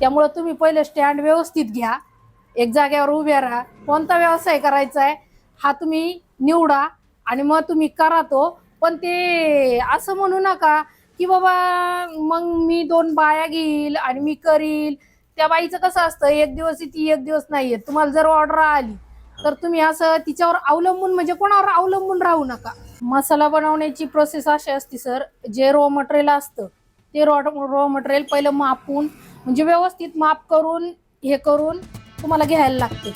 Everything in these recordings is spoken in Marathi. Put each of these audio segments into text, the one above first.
त्यामुळं तुम्ही पहिले स्टँड व्यवस्थित घ्या. एक जाग्यावर उभे राहा. कोणता व्यवसाय करायचा आहे हा तुम्ही निवडा आणि मग तुम्ही करा तो. पण ते असं म्हणू नका की बाबा मग मी दोन बाया घेईल आणि मी करील. त्या बाईचं कसं असतं एक दिवस ती एक दिवस नाही येत. तुम्हाला जर ऑर्डर आली तर तुम्ही असं तिच्यावर अवलंबून म्हणजे कोणावर अवलंबून राहू नका. मसाला बनवण्याची प्रोसेस अशी असते सर जे रॉ मटेरियल असतं ते रॉ रॉ मटेरियल पहिलं मापून म्हणजे व्यवस्थित माप करून हे करून तुम्हाला घ्यायला लागते.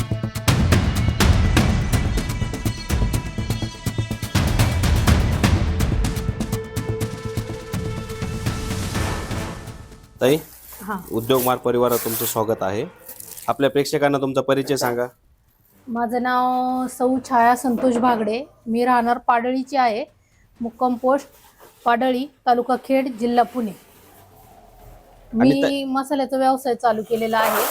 ताई हा. उद्योग मार्ग परिवारात तुमचं स्वागत आहे. आपल्या प्रेक्षकांना तुमचा परिचय सांगा. माझं नाव सौ छाया संतोष भागडे. मी राहणार पाडळीची आहे. मुक्काम पोस्ट पाडळी तालुका खेड जिल्हा पुणे. मी मसाल्याचा व्यवसाय चालू केलेला आहे.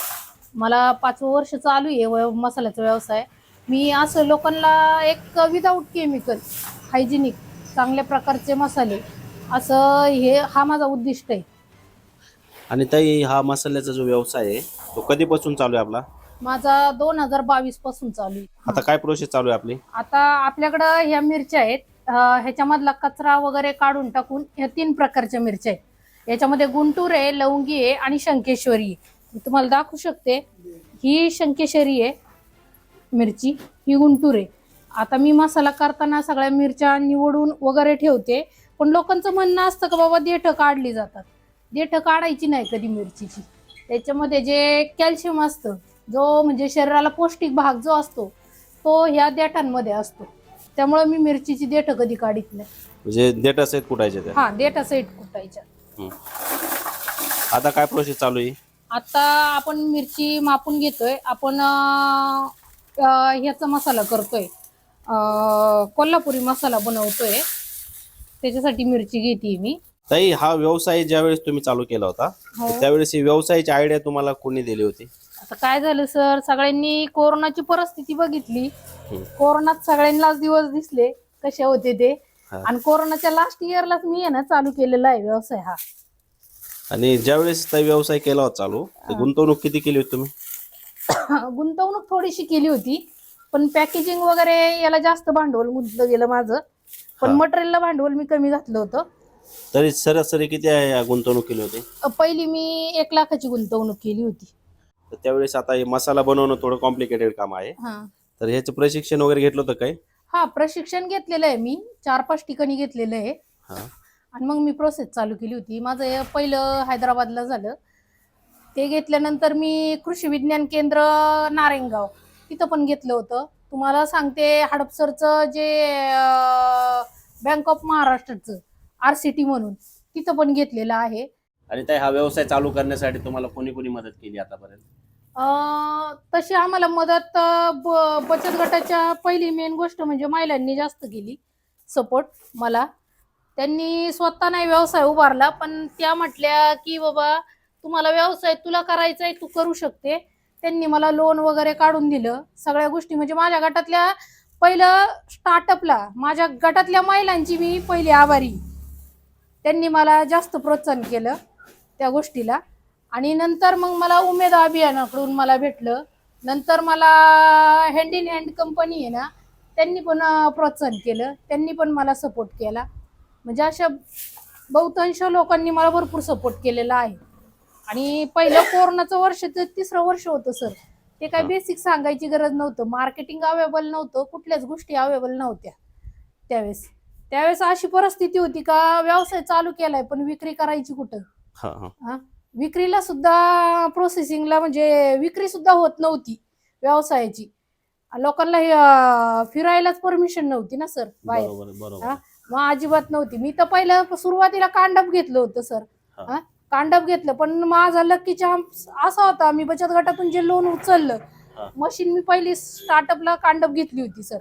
मला पाचवं वर्ष चालू आहे मसाल्याचा व्यवसाय. मी असं लोकांना एक विदाऊट केमिकल हायजिनिक चांगल्या प्रकारचे मसाले असं हे हा माझा उद्दिष्ट आहे. आणि ताई हा मसाल्याचा जो व्यवसाय आहे तो कधीपासून चालू आहे आपला? माझा दोन हजार बावीसपासून चालू आहे. आता काय प्रोसेस चालू आहे आपली? आता आपल्याकडं ह्या मिरच्या आहेत ह्याच्यामधला कचरा वगैरे काढून टाकून ह्या तीन प्रकारच्या मिरच्या आहेत. याच्यामध्ये गुंटूर आहे लवंगी आहे आणि शंकेश्वरी आहे. मी तुम्हाला दाखवू शकते ही शंकेश्वरी आहे मिरची ही गुंटूर आहे. आता मी मसाला करताना सगळ्या मिरच्या निवडून वगैरे ठेवते पण लोकांचं म्हणणं असतं का बाबा देठं काढली जातात. देठं काढायची नाही कधी मिरचीची. त्याच्यामध्ये जे कॅल्शियम असतं जो म्हणजे शरीराला पौष्टिक भाग जो असतो तो ह्या देठांमध्ये असतो. त्यामुळे मी मिरचीची देठं कधी काढीत नाही. म्हणजे सहित हा देठा साईड कुटायच्या. आता काय प्रोसेस चालू आहे? आता आपण मिरची मापून घेतोय. आपण अं, अं, ह्याचा मसाला करतोय. अं, कोल्हापुरी मसाला बनवतोय. त्याच्यासाठी मिरची घेते मी. ताई हा व्यवसाय ज्यावेळेस तुम्ही चालू केला होता हो. त्यावेळेस ही व्यवसायाची आयडिया तुम्हाला कोणी दिली होती? आता काय झालं सर? सगळ्यांनी कोरोनाची परिस्थिती बघितली. कोरोनात सगळ्यांनाच दिवस दिसले. कसे होते ते. आणि कोरोनाच्या लास्ट इयरलाच मी आहे ना चालू केलेला आहे व्यवसाय हा. आणि ज्यावेळेस व्यवसाय केला होता चालू तर गुंतवणूक किती केली होती तुम्ही? गुंतवणूक थोडीशी केली होती पण पॅकेजिंग वगैरे याला जास्त भांडवल गुंतलं गेलं माझं. पण. मटेरियलला भांडवल मी कमी घातलं होतं. तरी सरासरी किती आहे गुंतवणूक केली होती? पहिली मी एक लाखाची गुंतवणूक केली होती. तर त्यावेळेस आता हे मसाला बनवणं थोडं कॉम्प्लिकेटेड काम आहे. हा. तर ह्याचं प्रशिक्षण वगैरे घेतलं होतं काय? हा प्रशिक्षण घेतलेलं आहे मी. चार पाच ठिकाणी घेतलेलं आहे. हा. आणि मग मी प्रोसेस चालू केली होती. माझं हे पहिलं हैदराबादला झालं. ते घेतल्यानंतर मी कृषी विज्ञान केंद्र नारायणगाव तिथं पण घेतलं होतं. तुम्हाला सांगते हडपसरचं जे बँक ऑफ महाराष्ट्राचं आर सी टी म्हणून तिथं पण घेतलेलं आहे. आणि ताई हा व्यवसाय चालू करण्यासाठी तुम्हाला कोणी कोणी मदत केली आतापर्यंत? तशी आम्हाला मदत ब- बचत गटाच्या पहिली मेन गोष्ट म्हणजे महिलांनी जास्त केली. सपोर्ट मला. त्यांनी स्वतः नाही व्यवसाय उभारला पण त्या म्हटल्या की बाबा तुम्हाला व्यवसाय तुला करायचा आहे तू करू शकते. त्यांनी मला लोन वगैरे काढून दिलं. सगळ्या गोष्टी म्हणजे माझ्या गटातल्या पहिलं स्टार्टअपला माझ्या गटातल्या महिलांची मी पहिली आभारी. त्यांनी मला जास्त प्रोत्साहन केलं त्या गोष्टीला. आणि नंतर मग मला उमेद अभियानाकडून मला भेटलं. नंतर मला हँड इन हँड कंपनी आहे ना त्यांनी पण प्रोत्साहन केलं. त्यांनी पण मला सपोर्ट केला. म्हणजे अशा बहुतांश लोकांनी मला भरपूर सपोर्ट केलेला आहे. आणि पहिलं कोरोनाचं वर्ष तर तिसरं वर्ष होतं सर ते काय बेसिक सांगायची गरज नव्हतं. मार्केटिंग अवेलेबल नव्हतं. कुठल्याच गोष्टी अवेलेबल नव्हत्या. त्यावेळेस. त्यावेळेस अशी परिस्थिती होती का व्यवसाय चालू केलाय पण विक्री करायची कुठं? हा? विक्रीला सुद्धा प्रोसेसिंगला म्हणजे विक्री सुद्धा होत नव्हती व्यवसायाची लोकांना हे, फिरायलाच परमिशन नव्हती ना सर बाहेर? मग अजिबात नव्हती मी तर पहिलं सुरुवातीला कांडप घेतलं होतं सर हा. कांडप घेतलं पण माझा लकी चान्स असा होता मी बचत गटातून जे लोन उचललं. मशीन मी पहिली स्टार्टअपला कांडप घेतली होती सर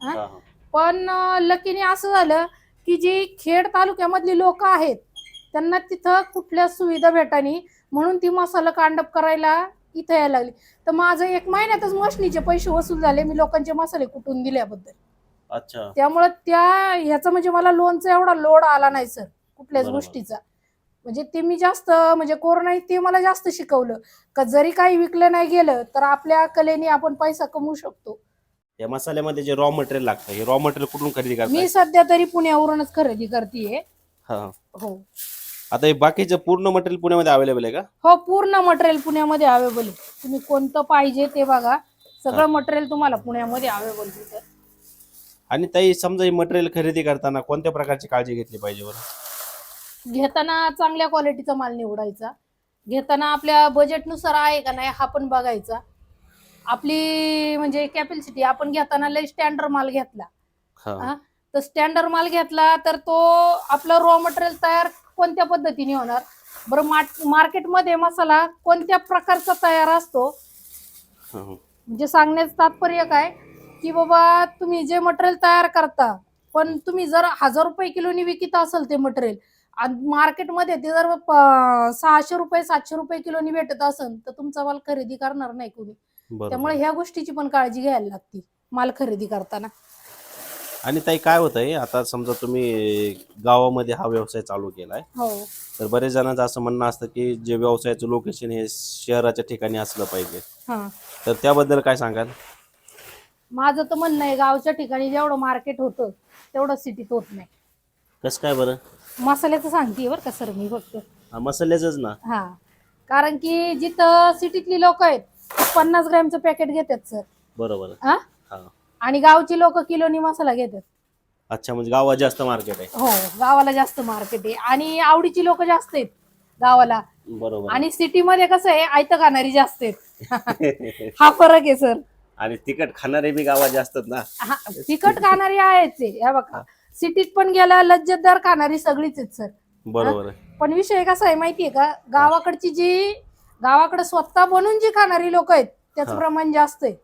हा. पण लकीने असं झालं की जी खेड तालुक्यामधली लोक आहेत त्यांना तिथं कुठल्या सुविधा भेटानी म्हणून ती मसाला कांडप करायला इथं यायला लागली. तर माझं एक महिन्यातच मशनीचे पैसे वसूल झाले मी लोकांचे मसाले कुटून दिल्याबद्दल अच्छा. त्यामुळं त्या ह्याचा म्हणजे मला लोनचा एवढा लोड आला नाही सर कुठल्याच बरोबर. गोष्टीचा. म्हणजे ते मी जास्त म्हणजे कोरोना ते मला जास्त शिकवलं. का जरी काही विकलं नाही गेलं तर आपल्या कलेने आपण पैसा कमवू शकतो. या मसाल्यामध्ये जे रॉ मटेरियल लागतं हे रॉ मटेरियल कुठून खरेदी मी सध्या तरी पुण्यावरूनच खरेदी करते हा. हो. आता हे बाकीचं पूर्ण मटेरियल पुण्यामध्ये अवेलेबल आहे का? हो पूर्ण मटेरियल पुण्यामध्ये अवेलेबल आहे. तुम्ही कोणतं पाहिजे ते बघा. सगळं मटेरियल तुम्हाला पुण्यामध्ये अवेलेबल आहे आणि ताई समजा हे मटेरियल खरेदी करताना कोणत्या प्रकारची काळजी घेतली पाहिजे बरं? घेताना चांगल्या क्वालिटीचा माल निवडायचा. घेताना आपल्या बजेटनुसार आहे का नाही हा पण बघायचा. आपली म्हणजे कॅपॅसिटी आपण घेताना लय स्टँडर्ड माल घेतला. हा. हा? तर स्टँडर्ड माल घेतला तर तो आपला रॉ मटेरियल तयार कोणत्या पद्धतीने होणार? बरं मार्क मार्केटमध्ये मसाला कोणत्या प्रकारचा तयार असतो? हा, हा. म्हणजे सांगण्याचं तात्पर्य काय? की बाबा तुम्ही जे मटेरियल तयार करता पण तुम्ही जर हजार रुपये किलोनी विकत असाल ते मटेरियल आणि मार्केटमध्ये ते जर सहाशे रुपये सातशे रुपये किलोनी भेटत असेल तर तुमचा माल खरेदी करणार नाही कोणी. त्यामुळे ह्या गोष्टीची पण काळजी घ्यायला लागते माल खरेदी करताना. आणि ताई काय होतंय आता समजा तुम्ही गावामध्ये हा व्यवसाय चालू केलाय. हो. तर बरेच जणांचं असं म्हणणं असतं की जे व्यवसायाचं लोकेशन हे शहराच्या ठिकाणी असलं पाहिजे. हा. तर त्याबद्दल काय सांगाल? माझं तर म्हणणं आहे गावच्या ठिकाणी जेवढं मार्केट होतं तेवढं सिटीत होत नाही. कसं काय बरं? मसाल्याचं सांगते बरं का सर मी फक्त हा मसाल्याचंच ना. हा. कारण की जिथं सिटीतली लोक आहेत पन्नास ग्रॅमचं पॅकेट घेतात सर. बरोबर. हा? आणि गावची लोक किलोनी मसाला घेतात. अच्छा म्हणजे गावात जास्त मार्केट आहे. हो गावाला जास्त मार्केट आहे. आणि आवडीची लोक जास्त आहेत गावाला. बरोबर. आणि सिटीमध्ये कसं आहे आयतं खाणारी जास्त आहेत. हा फरक आहे सर आणि तिखट खाणारे बी गावात जास्त ना. हा तिखट खाणारी आहेच आहे. हे बघा सिटीत पण गेला लज्जतदार खाणारी सगळीच आहेत सर बरोबर आहे. पण विषय कसा आहे माहितीये का? गावाकडची जी गावाकडे स्वतः बनून जी खाणारी लोक आहेत त्याचं हा. प्रमाण जास्त आहे.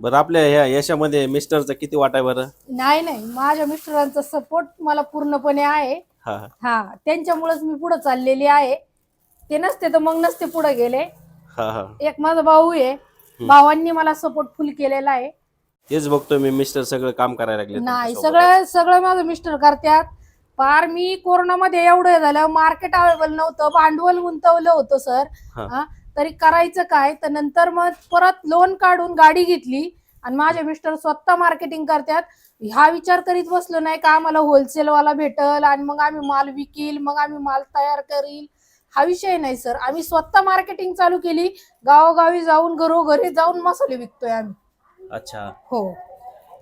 बरं आपल्या ह्या यशामध्ये मिस्टरचं किती वाटा आहे बरं? नाही नाही. माझ्या मिस्टरांचा सपोर्ट मला पूर्णपणे आहे. हा हा. त्यांच्यामुळेच मी पुढे चाललेली आहे. ते नसते तर मग नसते पुढे गेले. हा हा. एक माझा भाऊ आहे. भावांनी मला सपोर्ट फुल केलेला आहे. तेच बघतोय मी मिस्टर सगळं काम करायला लागले नाही तुमच्यासोबत. सगळं सगळं माझं मिस्टर करतात पार मी कोरोनामध्ये एवढं झालं मार्केट अवेलेबल नव्हतं भांडवल गुंतवलं होतं सर हा. हा. तरी करायचं काय? तर नंतर मग परत लोन काढून गाडी घेतली आणि माझे मिस्टर स्वतः मार्केटिंग करतात. हा विचार करीत बसलो नाही का? आम्हाला wholesale वाला भेटल आणि मग आम्ही माल विकील मग आम्ही माल तयार करील. हा विषय नाही सर आम्ही स्वतः मार्केटिंग चालू केली. गावोगावी जाऊन घरोघरी जाऊन मसाले विकतोय आम्ही. अच्छा. हो.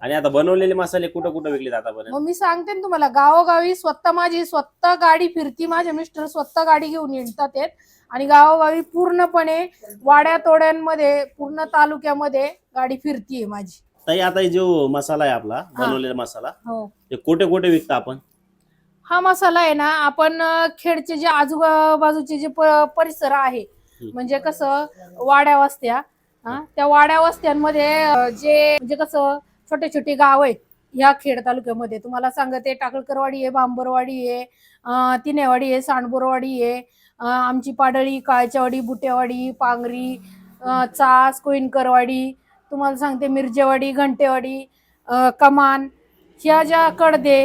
आणि आता बनवलेले मसाले कुठं कुठं विकले आतापर्यंत मग मी सांगते ना तुम्हाला गावोगावी स्वतः माझी स्वतः गाडी फिरती. माझे मिस्टर स्वतः गाडी घेऊन येतात येत. आणि गावोगावी पूर्णपणे वाड्या तोड्यांमध्ये पूर्ण तालुक्यामध्ये गाडी फिरतीये माझी. ताई आता हे जो मसाला आहे आपला बनवलेला मसाला हो. ते कुठे कुठे विकता आपण? हा मसाला आहे ना आपण अं, खेडचे जे आजूबाजूचे जे प- परिसर आहे. म्हणजे कसं वाड्या वस्त्या हा, त्या वाड्या वस्त्यांमध्ये अं, जे म्हणजे कसं छोटे छोटे गाव आहेत ह्या खेड तालुक्यामध्ये. तुम्हाला सांगते टाकळकरवाडी आहे बांबरवाडी आहे अं, तिनेवाडी आहे सांडबोरवाडी आहे आमची पाडळी काळच्यावाडी बुटेवाडी पांगरी चास कोईनकरवाडी तुम्हाला सांगते मिरजेवाडी घंटेवाडी कमान ह्या ज्या कडदे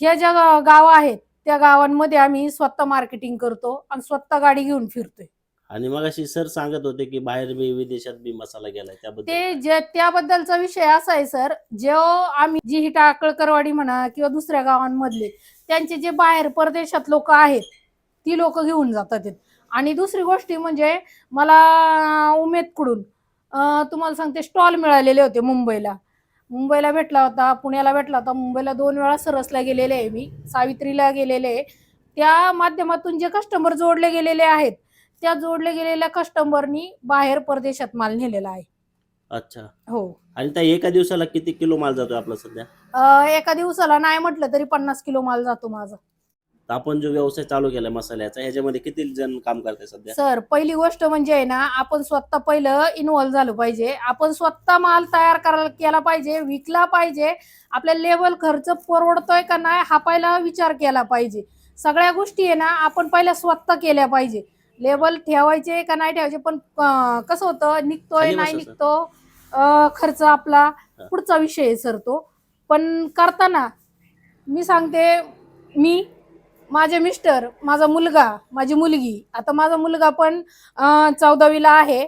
ह्या ज्या गावं आहेत त्या गावांमध्ये आम्ही स्वतः मार्केटिंग करतो आणि स्वतः गाडी घेऊन फिरतोय. आणि मग अशी सर सांगत होते की बाहेर बी विदेशात बी मसाला गेलाय त्याबद्दल. ते जे त्याबद्दलचा विषय असा आहे सर जो आम्ही जी ही टाकळकरवाडी म्हणा किंवा दुसऱ्या गावांमधले त्यांचे जे बाहेर परदेशात लोक आहेत ती लोक घेऊन जातात. आणि दुसरी गोष्टी म्हणजे मला उमेदकडून तुम्हाला सांगते स्टॉल मिळालेले होते मुंबईला. मुंबईला भेटला होता पुण्याला भेटला होता. मुंबईला दोन वेळा सरसला गेलेले आहे मी सावित्रीला गेलेले आहे. त्या माध्यमातून जे कस्टमर जोडले गेलेले आहेत त्या जोडले गेलेल्या कस्टमरनी बाहेर परदेशात माल नेलेला आहे. अच्छा. हो. आणि त्या एका दिवसाला किती किलो माल जातोय आपला सध्या? एका दिवसाला नाही म्हटलं तरी पन्नास किलो माल जातो माझा. तर आपण जो व्यवसाय चालू केलाय मसाल्याचा ह्याच्यामध्ये किती जण काम करताय सध्या? सर पहिली गोष्ट म्हणजे आहे ना आपण स्वतः पहिलं इन्व्हॉल्व झालं पाहिजे. आपण स्वतः माल तयार करायला केला पाहिजे विकला पाहिजे. आपल्या लेवल खर्च परवडतोय का नाही हा पहिला विचार केला पाहिजे. सगळ्या गोष्टी आहे ना आपण पहिल्या स्वतः केल्या पाहिजे. लेबल ठेवायचे का नाही ठेवायचे पण अं, कसं होतं निघतोय नाही बसा. निघतो अं, खर्च आपला. पुढचा विषय आहे सर तो. पण करताना मी सांगते मी माझे मिस्टर माझा मुलगा माझी मुलगी आता माझा मुलगा पण चौदावीला आहे.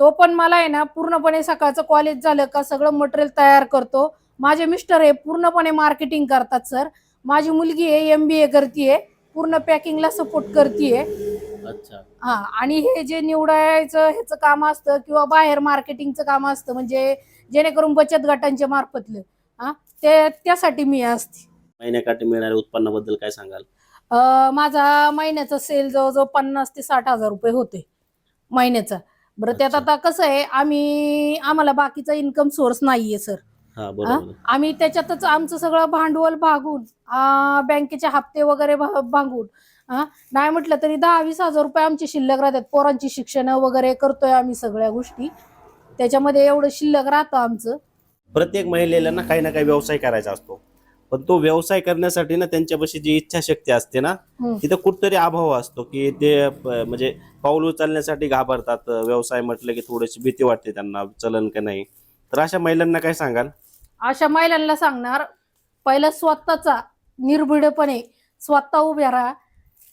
तो पण मला आहे ना पूर्णपणे सकाळचं कॉलेज झालं का सगळं मटेरियल तयार करतो. माझे मिस्टर हे पूर्णपणे मार्केटिंग करतात सर माझी मुलगी आहे एम बी ए करतीये पूर्ण पॅकिंगला सपोर्ट करतीये. हा आणि हे जे निवडायचं ह्याचं काम असतं किंवा बाहेर मार्केटिंगचं काम असतं म्हणजे जेणेकरून बचत गटांच्या मार्फतलं हा ते त्यासाठी मी असते. महिन्याकाठी मिळणाऱ्या उत्पन्नाबद्दल काय सांगाल? माझा महिन्याचा सेल जवळजवळ पन्नास ते साठ हजार रुपये होते महिन्याचा. बरं त्यात. आता कसं आहे आम्ही आम्हाला बाकीचा इन्कम सोर्स नाहीये सर हा बरोबर. आम्ही त्याच्यातच आमचं सगळं भांडवल भागून बँकेचे हप्ते वगैरे भा- भागून अं, नाही म्हटलं तरी दहा वीस हजार रुपये आमची शिल्लक राहतात. पोरांची शिक्षण वगैरे करतोय आम्ही सगळ्या गोष्टी. त्याच्यामध्ये एवढं शिल्लक राहतं आमचं. प्रत्येक महिलेला ना काही ना काही व्यवसाय करायचा असतो. पण तो व्यवसाय करण्यासाठी ना त्यांच्यापाशी जी इच्छाशक्ती असते ना हम्म. तिथं कुठतरी अभाव असतो की ते म्हणजे पाऊल उचलण्यासाठी घाबरतात. व्यवसाय म्हटलं की थोडीशी भीती वाटते त्यांना चलन का नाही. तर अशा महिलांना काय सांगाल? अशा महिलांना सांगणार पहिलं स्वतःचा निर्भीडपणे स्वतः उभ्या राहा.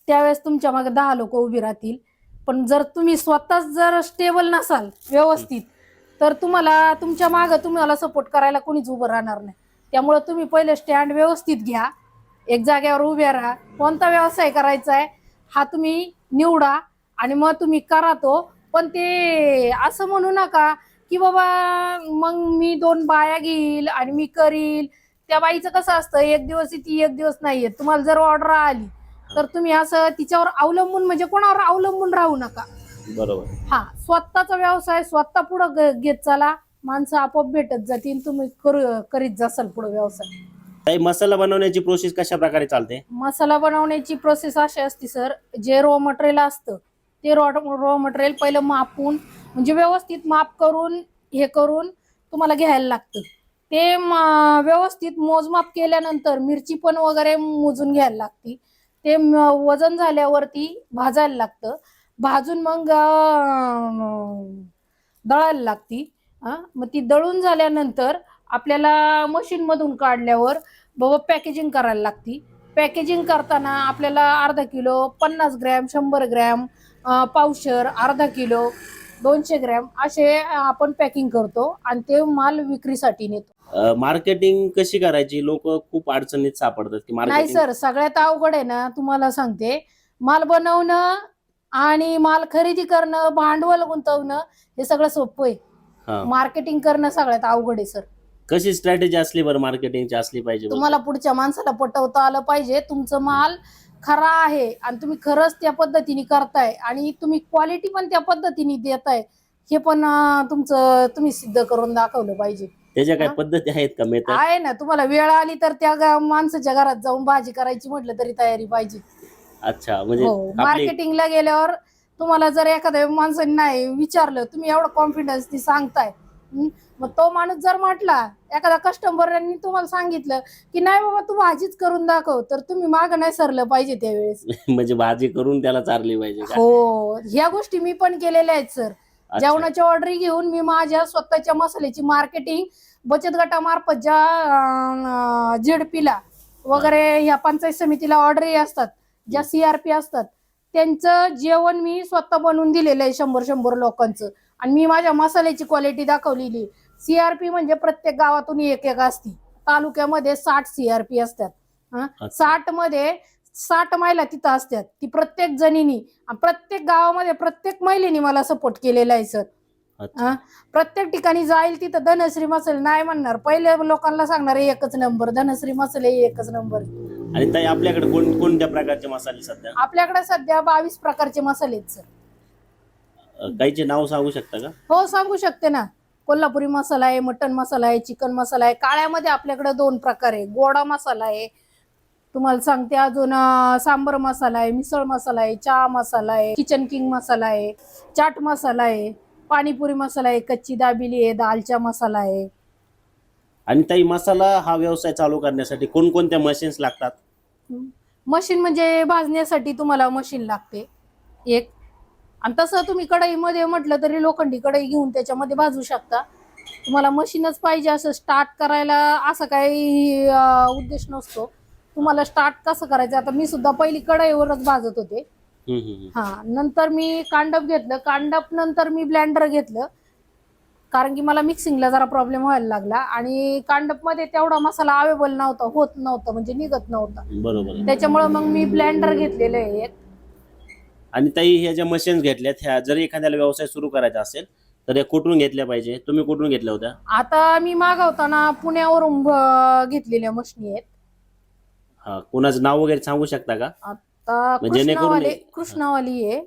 त्यावेळेस तुमच्या मागे दहा लोक उभी राहतील. पण जर तुम्ही स्वतःच जर स्टेबल नसाल व्यवस्थित तर तुम्हाला तुमच्या मागे तुम्हाला सपोर्ट करायला कोणीच उभं राहणार नाही. त्यामुळे तुम्ही पहिले स्टँड व्यवस्थित घ्या. एक जागेवर उभ्या राहा. कोणता व्यवसाय करायचा आहे हा तुम्ही निवडा आणि मग तुम्ही करा तो. पण ते असं म्हणू नका की बाबा मग मी दोन बाया घेईल आणि मी करील. त्या बाईचं कसं असतं एक दिवस ती एक दिवस नाही येत तुम्हाला जर ऑर्डर आली तर तुम्ही असं तिच्यावर अवलंबून म्हणजे कोणावर अवलंबून राहू नका. बरोबर. हा स्वतःचा व्यवसाय स्वतः पुढं घेत चला. माणसं आपोआप भेटत जातील तुम्ही करू करीत जासाल पुढे व्यवसाय. काही मसाला बनवण्याची प्रोसेस कशा प्रकारे चालते? मसाला बनवण्याची प्रोसेस अशी असते सर जे रॉ मटेरियल असतं ते रॉ रॉ मटेरियल पहिलं मापून म्हणजे व्यवस्थित माप करून हे करून तुम्हाला घ्यायला लागतं. ते म- व्यवस्थित मोजमाप केल्यानंतर मिरची पण वगैरे मोजून घ्यायला लागती. ते म- वजन झाल्यावरती भाजायला लागतं. भाजून मग अं, दळायला लागती. मग ती दळून झाल्यानंतर आपल्याला मशीन मधून काढल्यावर बाबा पॅकेजिंग करायला लागती. पॅकेजिंग करताना आपल्याला अर्धा किलो पन्नास ग्रॅम शंभर ग्रॅम पावशर अर्धा किलो दोनशे ग्रॅम असे आपण पॅकिंग करतो आणि ते माल विक्रीसाठी नेतो. मार्केटिंग कशी करायची? लोक खूप अडचणीत सापडतात की नाही सर सगळ्यात अवघड आहे ना तुम्हाला सांगते. माल बनवणं आणि माल खरेदी करणं भांडवल गुंतवणं हे सगळं सोपं आहे. हा. मार्केटिंग करणं सगळ्यात अवघड आहे सर कशी स्ट्रॅटेजी असली बरं मार्केटिंगची असली पाहिजे बरं? तुम्हाला पुढच्या माणसाला पटवता आलं पाहिजे. तुमचं माल खरा आहे आणि तुम्ही खरंच त्या पद्धतीने करताय आणि तुम्ही क्वालिटी पण त्या पद्धतीने देताय हे पण अं, तुमचं तुम्ही सिद्ध करून दाखवलं पाहिजे. त्याच्या हा? पद्धती आहेत का मेथड आहे ना तुम्हाला वेळ आली तर त्या गा- माणसाच्या घरात जाऊन भाजी करायची म्हटलं तरी तयारी पाहिजे. अच्छा म्हणजे हो आपली मार्केटिंगला गेल्यावर तुम्हाला जर एखाद्या माणसाने नाही विचारलं तुम्ही एवढं कॉन्फिडन्स ती सांगताय? मग तो माणूस जर म्हटला एखादा कस्टमरनी तुम्हाला सांगितलं की नाही बाबा तू भाजीच करून दाखव तर तुम्ही माग नाही सरलं पाहिजे त्यावेळेस म्हणजे भाजी करून त्याला चारली पाहिजे का? हो ह्या गोष्टी मी पण केलेल्या आहेत सर अच्छा. जेवणाच्या ऑर्डरी घेऊन मी माझ्या स्वतःच्या मसाल्याची मार्केटिंग बचत गटामार्फत ज्या झेडपीला वगैरे ह्या पंचायत समितीला ऑर्डरी असतात ज्या सीआरपी असतात त्यांचं जेवण मी स्वतः बनवून दिलेलं आहे शंभर शंभर लोकांचं. आणि मी माझ्या मसाल्याची क्वालिटी दाखवलेली. सीआरपी म्हणजे प्रत्येक गावातून एक एक असती. तालुक्यामध्ये साठ सीआरपी असतात. हं? साठमध्ये साठ महिला तिथं असतात. ती प्रत्येक जणीनी प्रत्येक गावामध्ये प्रत्येक महिलेनी मला सपोर्ट केलेला आहे सर. हा? प्रत्येक ठिकाणी जाईल तिथं धनश्री मसाले नाही म्हणणार. पहिले लोकांना सांगणार हे एकच नंबर धनश्री मसाले हे एकच नंबर. आणि ताई आपल्याकडे कोण कोणत्या प्रकारचे मसाले सध्या? आपल्याकडे सध्या बावीस प्रकारचे मसाले आहेत सर. अं, काहीचे नाव सांगू शकता का? हो सांगू शकते ना. कोल्हापुरी मसाला आहे मटन मसाला आहे चिकन मसाला आहे. काळ्यामध्ये आपल्याकडे दोन प्रकार आहे. गोडा मसाला आहे तुम्हाला सांगते अजून अं, सांबर मसाला आहे मिसळ मसाला आहे चहा मसाला आहे किचन किंग मसाला आहे चाट मसाला आहे. पाणीपुरी मसाला आहे कच्ची दाबिली आहे दालचा मसाला आहे. आणि ताई मसाला हा व्यवसाय चालू करण्यासाठी कोणकोणत्या मशीन्स लागतात? मशीन म्हणजे भाजण्यासाठी तुम्हाला मशीन लागते. एक. आणि तसं तुम्ही कढईमध्ये म्हटलं तरी लोखंडी कढई घेऊन त्याच्यामध्ये भाजू शकता. तुम्हाला मशीनच पाहिजे असं स्टार्ट करायला असं काही उद्देश नसतो. तुम्हाला स्टार्ट कसं करायचं? आता मी सुद्धा पहिली कढईवरच भाजत होते. हा नंतर मी कांडप घेतलं. कांडप नंतर मी ब्लेंडर घेतलं. कारण की मला मिक्सिंगला जरा प्रॉब्लेम व्हायला लागला. आणि कांडपमध्ये तेवढा मसाला अवेलेबल नव्हता होत नव्हता म्हणजे निघत नव्हता. बरोबर. त्याच्यामुळे मग मी ब्लेंडर घेतलेलं आहे एक. आणि ताई ह्या ज्या मशीन्स घेतल्यात ह्या जर एखाद्याला व्यवसाय सुरू करायचा असेल तर या कुठून घेतल्या पाहिजे? तुम्ही कुठून घेतल्या होत्या? आता मी मागवताना पुण्यावरून ब- घेतलेल्या मशनी आहेत. हा कोणाचं नाव वगैरे सांगू शकता का? म्हणजे जेणेकरून कृष्णावाली हे- कृष्णावाली आहे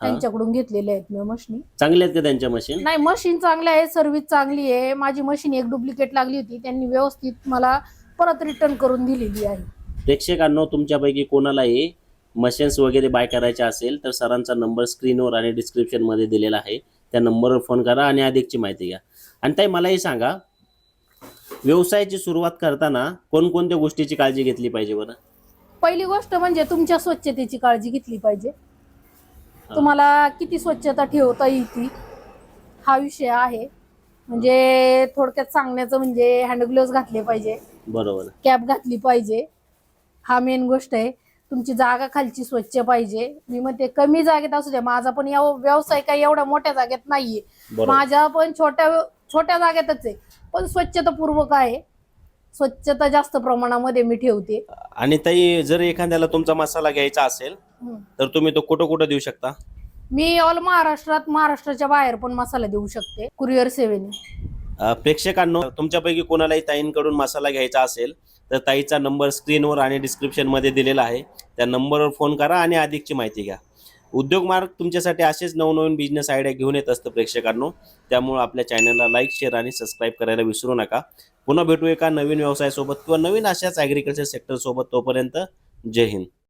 त्यांच्याकडून घेतलेल्या आहेत मी मशनी. चांगल्या आहेत का त्यांच्या मशीन? नाही मशीन चांगली आहे सर्व्हिस चांगली आहे. माझी मशीन एक डुप्लिकेट लागली होती त्यांनी व्यवस्थित मला परत रिटर्न करून दिलेली आहे. प्रेक्षकांनो तुमच्यापैकी कोणालाही मशीन्स वगैरे बाय करायच्या असेल तर सरांचा नंबर स्क्रीनवर आणि डिस्क्रिप्शनमध्ये दिलेला आहे. त्या नंबरवर फोन करा आणि अधिकची माहिती घ्या. आणि ताई मलाही सांगा व्यवसायाची सुरुवात करताना कोणकोणत्या गोष्टीची काळजी घेतली पाहिजे बरं? पहिली गोष्ट म्हणजे तुमच्या स्वच्छतेची काळजी घेतली पाहिजे. तुम्हाला किती स्वच्छता ठेवता येते हा विषय आहे. म्हणजे थोडक्यात सांगण्याचं म्हणजे हँड ग्लोव्ह घातले पाहिजे. बरोबर. कॅप घातली पाहिजे. हा मेन गोष्ट आहे. तुमची जागा खालची स्वच्छ पाहिजे. मी म्हणते कमी जागेत असू द्या. माझा पण या व्यवसाय काही एवढ्या मोठ्या जागेत नाहीये. माझ्या पण छोट्या छोट्या जागेतच आहे. पण स्वच्छतापूर्वक आहे. स्वच्छता जास्त प्रमाणामध्ये मी ठेवते. आणि ताई जर एखाद्याला तुमचा मसाला घ्यायचा असेल. तर तुम्ही तो कुठं कुठं देऊ शकता? मी ऑल महाराष्ट्रात महाराष्ट्राच्या बाहेर पण मसाला देऊ शकते कुरिअर सेवेने. अ, प्रेक्षकांनो तुमच्यापैकी कोणालाही ताईंकडून मसाला घ्यायचा असेल तर ताईचा नंबर स्क्रीनवर आणि डिस्क्रिप्शनमध्ये दिलेला आहे. त्या नंबरवर फोन करा आणि अधिकची माहिती घ्या. उद्योग मार्ग तुमच्यासाठी असेच नवनवीन बिझनेस आयडिया घेऊन येत असतं प्रेक्षकांनो. त्यामुळे आपल्या चॅनलला लाईक शेअर आणि सबस्क्राईब करायला विसरू नका. पुन्हा भेटू एका नवीन व्यवसायासोबत किंवा नवीन अशाच ॲग्रिकल्चर सेक्टरसोबत तोपर्यंत. जय हिंद.